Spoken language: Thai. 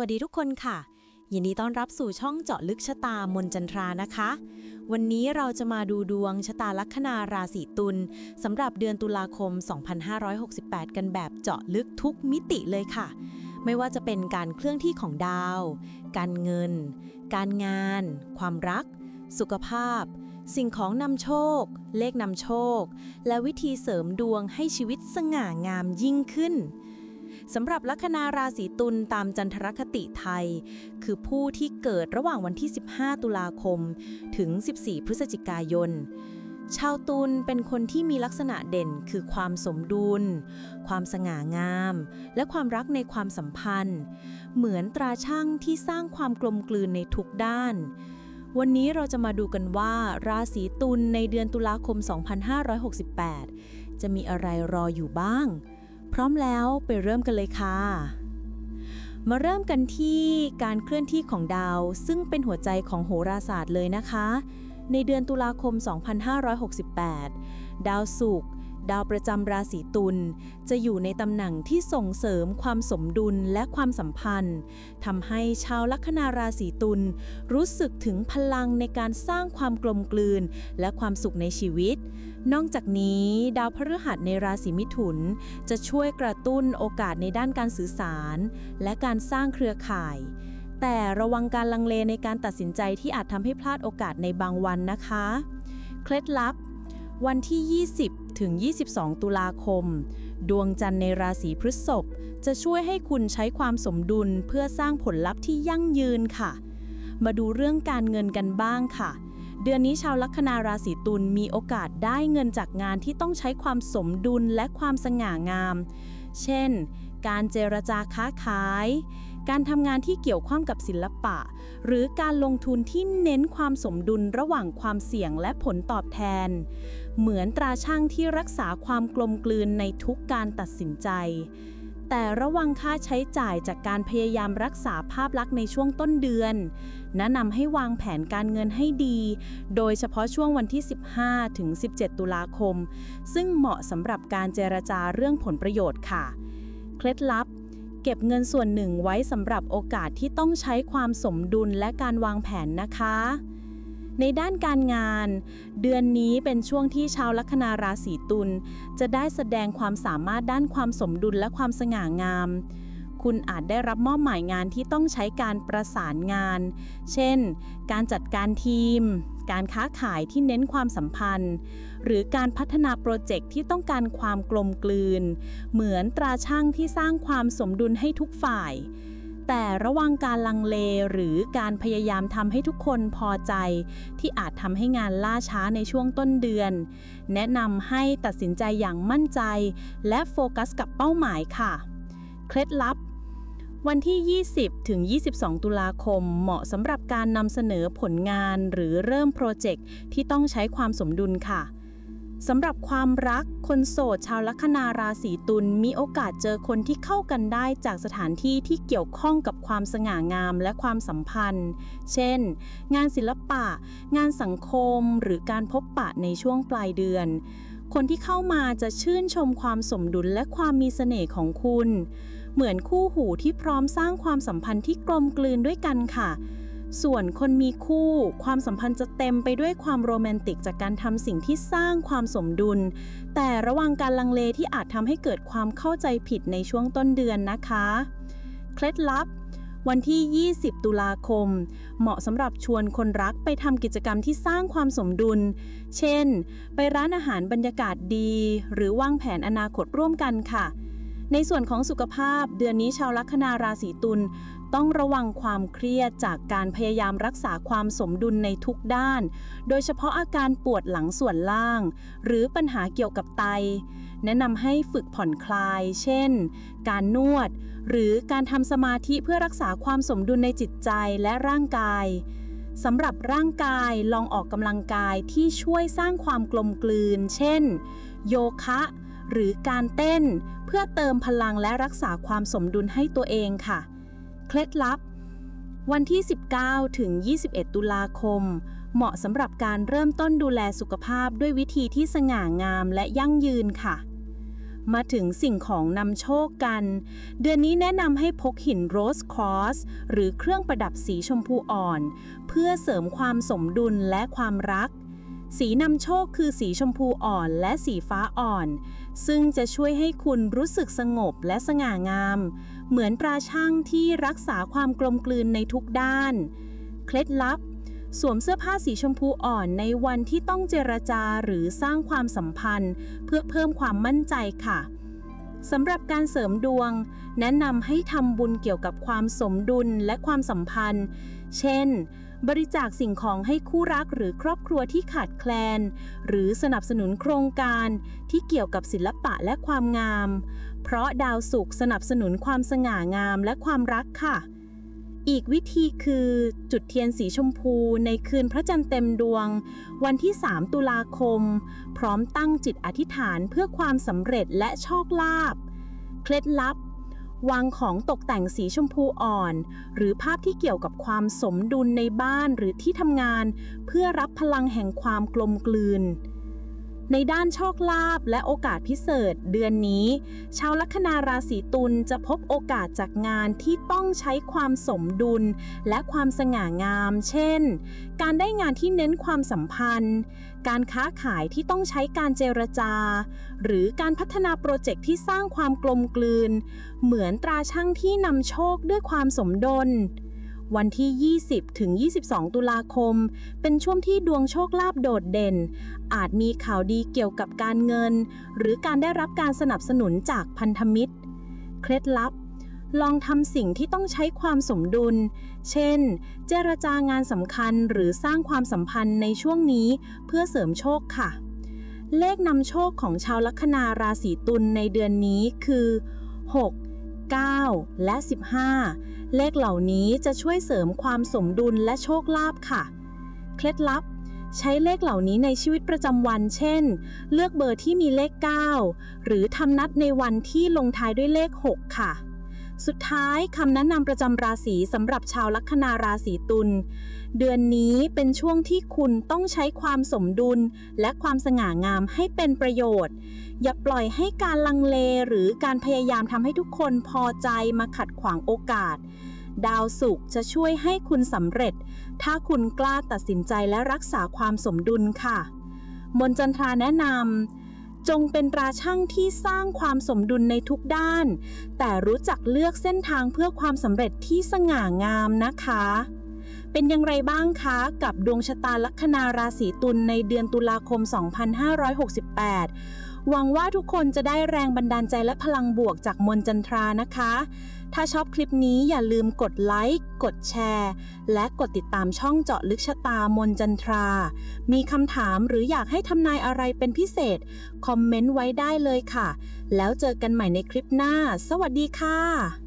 วัสดีทุกคนค่ะ ยินดีต้อนรับสู่ช่องเจาะลึกชะตามนจันทรานะคะ วันนี้เราจะมาดูดวงชะตาลัคนาราศีตุลสำหรับเดือนตุลาคม 2568 กันแบบเจาะลึกทุกมิติเลยค่ะ ไม่ว่าจะเป็นการเคลื่อนที่ของดาว การเงิน การงาน ความรัก สุขภาพ สิ่งของนำโชค เลขนำโชค และวิธีเสริมดวงให้ชีวิตสง่างามยิ่งขึ้น สำหรับลัคนาราศีตุลตามจันทรคติไทย คือผู้ที่เกิดระหว่างวันที่ 15 ตุลาคม ถึง 14 พฤศจิกายน ชาวตุลเป็นคนที่มีลักษณะเด่นคือความสมดุล ความสง่างาม และความรักในความสัมพันธ์ เหมือนตราช่างที่สร้างความกลมกลืนในทุกด้านวันนี้เราจะมาดูกันว่า ราศีตุลในเดือนตุลาคม 2568 จะมีอะไรรออยู่บ้าง พร้อมแล้วไปเริ่มกันเลยค่ะ มาเริ่มกันที่การเคลื่อนที่ของดาว ซึ่งเป็นหัวใจของโหราศาสตร์เลยนะคะ ในเดือนตุลาคม 2568 ดาวศุกร์ ดาวประจำราศีตุลจะอยู่ในตำแหน่งที่ส่งเสริมความสมดุลและความสัมพันธ์ทำให้ชาวลัคนาราศีตุลรู้สึกถึงพลังในการสร้างความกลมกลืน และความสุขในชีวิต นอกจากนี้ ดาวพฤหัสในราศีมิถุน จะช่วยกระตุ้นโอกาสในด้านการสื่อสาร และการสร้างเครือข่ายแต่ระวังการลังเลในการตัดสินใจที่อาจทำให้พลาดโอกาสในบางวันนะคะ เคล็ดลับ วันที่ 20 ถึง 22 ตุลาคม ดวงจันทร์ในราศีพฤษภจะช่วยให้คุณใช้ความสมดุลเพื่อสร้างผลลัพธ์ที่ยั่งยืนค่ะ มาดูเรื่องการเงินกันบ้างค่ะ เดือนนี้ชาวลัคนาราศีตุลมีโอกาสได้เงินจากงานที่ต้องใช้ความสมดุลและความสง่างาม เช่น การเจรจาค้าขาย การทำงานที่เกี่ยวข้องกับศิลปะ หรือการลงทุนที่เน้นความสมดุลระหว่างความเสี่ยงและผลตอบแทน เหมือนตราช่างที่รักษาความกลมกลืนในทุกการตัดสินใจ แต่ระวังค่าใช้จ่ายจากการพยายามรักษาภาพลักษณ์ในช่วงต้นเดือนแนะนำให้วางแผนการเงินให้ดี โดยเฉพาะช่วงวันที่ 15 ถึง 17 ตุลาคม ซึ่งเหมาะสำหรับการเจรจาเรื่องผลประโยชน์ค่ะ เคล็ดลับ เก็บเงินส่วนหนึ่งไว้สำหรับโอกาสที่ต้องใช้ความสมดุลและการวางแผนนะคะ ในด้านการงาน เดือนนี้เป็นช่วงที่ชาวลัคนาราศีตุลจะได้แสดงความสามารถด้านความสมดุลและความสง่างาม คุณอาจได้รับมอบหมายงานที่ต้องใช้การประสานงาน เช่น การจัดการทีม การค้าขายที่เน้นความสัมพันธ์ หรือการพัฒนาโปรเจกต์ที่ต้องการความกลมกลืน เหมือนตราช่างที่สร้างความสมดุลให้ทุกฝ่าย แต่ระวังการลังเลหรือการพยายามทำให้ทุกคนพอใจ ที่อาจทำให้งานล่าช้าในช่วงต้นเดือน แนะนำให้ตัดสินใจอย่างมั่นใจ และโฟกัสกับเป้าหมายค่ะ เคล็ดลับ วันที่ 20 ถึง 22 ตุลาคม เหมาะสำหรับการนำเสนอผลงานหรือเริ่มโปรเจกต์ที่ต้องใช้ความสมดุลค่ะสำหรับความรักคนโสดชาวลัคนาราศีตุลมีโอกาสเจอคนที่เข้ากันได้จากสถานที่ที่เกี่ยวข้องกับความสง่างามและความสัมพันธ์ เช่น งานศิลปะ งานสังคม หรือการพบปะในช่วงปลายเดือน คนที่เข้ามาจะชื่นชมความสมดุลและความมีเสน่ห์ของคุณ เหมือนคู่หูที่พร้อมสร้างความสัมพันธ์ที่กลมกลืนด้วยกันค่ะ ส่วนคนมีคู่ ความสัมพันธ์จะเต็มไปด้วยความโรแมนติกจากการทำสิ่งที่สร้างความสมดุล แต่ระวังการลังเลที่อาจทำให้เกิดความเข้าใจผิดในช่วงต้นเดือนนะคะ เคล็ดลับวันที่ 20 ตุลาคม เหมาะสำหรับชวนคนรักไปทำกิจกรรมที่สร้างความสมดุล เช่น ไปร้านอาหารบรรยากาศดี หรือวางแผนอนาคตร่วมกันค่ะ ในส่วนของสุขภาพ เดือนนี้ชาวลัคนาราศีตุลต้องระวังความเครียดจากการพยายามรักษาความสมดุลในทุกด้าน โดยเฉพาะอาการปวดหลังส่วนล่าง หรือปัญหาเกี่ยวกับไต แนะนำให้ฝึกผ่อนคลาย เช่น การนวด หรือการทำสมาธิเพื่อรักษาความสมดุลในจิตใจและร่างกายสำหรับร่างกายลองออกกำลังกายที่ช่วยสร้างความกลมกลืน เช่น โยคะ หรือการเต้น เพื่อเติมพลังและรักษาความสมดุลให้ตัวเองค่ะ เคล็ดลับ วันที่ 19 ถึง 21 ตุลาคม เหมาะสำหรับการเริ่มต้นดูแลสุขภาพด้วยวิธีที่สง่างามและยั่งยืนค่ะ มาถึงสิ่งของนำโชคกัน เดือนนี้แนะนำให้พกหินโรสคอสหรือเครื่องประดับสีชมพูอ่อน เพื่อเสริมความสมดุลและความรัก สีนำโชคคือสีชมพูอ่อนและสีฟ้าอ่อน ซึ่งจะช่วยให้คุณรู้สึกสงบและสง่างาม เหมือนปลาช่างที่รักษาความกลมกลืนในทุกด้าน เคล็ดลับ สวมเสื้อผ้าสีชมพูอ่อนในวันที่ต้องเจรจาหรือสร้างความสัมพันธ์ เพื่อเพิ่มความมั่นใจค่ะสำหรับการเสริมดวง แนะนำให้ทำบุญเกี่ยวกับความสมดุลและความสัมพันธ์ เช่น บริจาคสิ่งของให้คู่รักหรือครอบครัวที่ขาดแคลน หรือสนับสนุนโครงการที่เกี่ยวกับศิลปะและความงาม เพราะดาวศุกร์สนับสนุนความสง่างามและความรักค่ะ อีกวิธีคือจุดเทียนสีชมพูในคืนพระจันทร์เต็มดวง วันที่ 3 ตุลาคม พร้อมตั้งจิตอธิษฐานเพื่อความสำเร็จและโชคลาภเคล็ดลับ วางของตกแต่งสีชมพูอ่อน หรือภาพที่เกี่ยวกับความสมดุลในบ้านหรือที่ทำงาน เพื่อรับพลังแห่งความกลมกลืน ในด้านโชคลาภและโอกาสพิเศษเดือนนี้ ชาวลัคนาราศีตุลจะพบโอกาสจากงานที่ต้องใช้ความสมดุล และความสง่างาม เช่น การได้งานที่เน้นความสัมพันธ์ การค้าขายที่ต้องใช้การเจรจา หรือการพัฒนาโปรเจกต์ที่สร้างความกลมกลืน เหมือนตราช่างที่นำโชคด้วยความสมดุล วันที่ 20 ถึง 22 ตุลาคม เป็นช่วงที่ดวงโชคลาภโดดเด่น อาจมีข่าวดีเกี่ยวกับการเงิน หรือการได้รับการสนับสนุนจากพันธมิตร เคล็ดลับ ลองทำสิ่งที่ต้องใช้ความสมดุล เช่น เจรจางานสำคัญหรือสร้างความสัมพันธ์ในช่วงนี้เพื่อเสริมโชคค่ะ เลขนำโชคของชาวลัคนาราศีตุลในเดือนนี้คือ 6 9 และ 15 เลขเหล่านี้จะช่วยเสริมความสมดุลและโชคลาภค่ะ เคล็ดลับ ใช้เลขเหล่านี้ในชีวิตประจำวัน เช่น เลือกเบอร์ที่มีเลข 9 หรือทำนัดในวันที่ลงท้ายด้วยเลข 6 ค่ะ สุดท้ายคำแนะนำประจำราศีสำหรับชาวลัคนาราศีตุล เดือนนี้เป็นช่วงที่คุณต้องใช้ความสมดุล และความสง่างามให้เป็นประโยชน์ อย่าปล่อยให้การลังเลหรือการพยายามทำให้ทุกคนพอใจมาขัดขวางโอกาส ดาวศุกร์จะช่วยให้คุณสำเร็จ ถ้าคุณกล้าตัดสินใจและรักษาความสมดุลค่ะ มนจันทราแนะนำ จงเป็นราช่างที่สร้างความสมดุลในทุกด้าน แต่รู้จักเลือกเส้นทางเพื่อความสำเร็จที่สง่างามนะคะ เป็นอย่างไรบ้างคะกับดวงชะตาลัคนาราศีตุลในเดือนตุลาคม 2568 หวังว่าทุกคนจะได้แรงบันดาลใจและพลังบวกจากมนจันทรานะคะ ถ้าชอบคลิปนี้อย่าลืมกดไลค์ กดแชร์ และกดติดตามช่องเจาะลึกชะตามนจันทรา มีคำถามหรืออยากให้ทำนายอะไรเป็นพิเศษ คอมเมนต์ไว้ได้เลยค่ะ แล้วเจอกันใหม่ในคลิปหน้า สวัสดีค่ะ